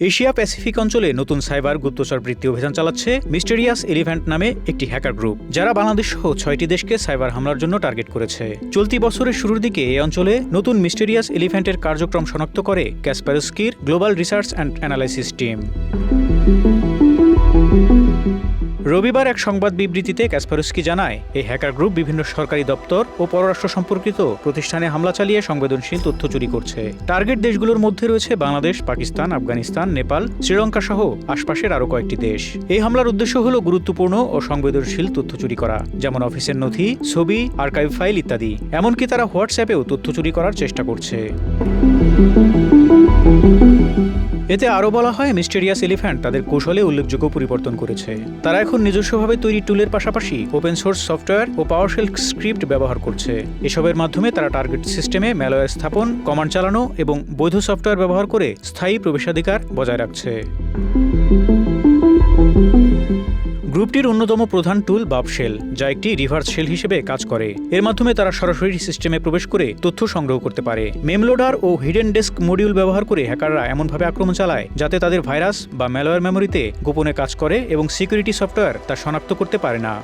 Asia Pacific অঞ্চলে নতুন cyber গুপ্তচর বৃত্তি অভিযান চালাচ্ছে মিস্টেরিয়াস এলিভেন্ট নামে একটি হ্যাকার গ্রুপ, যারা বাংলাদেশ সহ ছয়টি দেশকে সাইবার হামলার জন্য টার্গেট করেছে। চলতি বছরের শুরুর দিকে এই অঞ্চলে নতুন মিস্টেরিয়াস এলিভেন্টের কার্যক্রম শনাক্ত করে ক্যাসপারস্কির global research and analysis team. রবিবার এক সংবাদ বিবৃতিতে ক্যাসপারস্কি জানায় এই হ্যাকার গ্রুপ বিভিন্ন সরকারি দপ্তর ও পররাষ্ট্র সম্পর্কিত প্রতিষ্ঠানে হামলা চালিয়ে সংবেদনশীল তথ্য চুরি করছে। টার্গেট দেশগুলোর মধ্যে রয়েছে বাংলাদেশ, পাকিস্তান, আফগানিস্তান, নেপাল শ্রীলঙ্কা সহ আশপাশের আরও কয়েকটি দেশ। এই হামলার উদ্দেশ্য হল গুরুত্বপূর্ণ ও সংবেদনশীল তথ্য চুরি করা, যেমন অফিসের নথি, ছবি, আর্কাইভ ফাইল ইত্যাদি। এমনকি তারা হোয়াটসঅ্যাপেও তথ্য চুরি করার চেষ্টা করছে। এতে আরও বলা হয়, মিস্টেরিয়াস এলিফ্যান্ট তাদের কৌশলে উল্লেখযোগ্য পরিবর্তন করেছে। তারা এখন নিজস্বভাবে তৈরি টুলের পাশাপাশি ওপেন সোর্স সফটওয়্যার ও পাওয়ারশেল স্ক্রিপ্ট ব্যবহার করছে। এসবের মাধ্যমে তারা টার্গেট সিস্টেমে ম্যালওয়্যার স্থাপন, কমান্ড চালানো এবং বৈধ সফটওয়্যার ব্যবহার করে স্থায়ী প্রবেশাধিকার বজায় রাখছে। গ্রুপটির অন্যতম প্রধান টুল বাপশেল যা একটি রিভার্স শেল হিসেবে কাজ করে। এর মাধ্যমে তারা সরাসরি সিস্টেমে প্রবেশ করে তথ্য সংগ্রহ করতে পারে। মেমলোডার ও হিডেন ডেস্ক মডিউল ব্যবহার করে হ্যাকাররা এমনভাবে আক্রমণ চালায়, যাতে তাদের ভাইরাস বা ম্যালওয়্যার মেমোরিতে গোপনে কাজ করে এবং সিকিউরিটি সফটওয়্যার তা শনাক্ত করতে পারে না।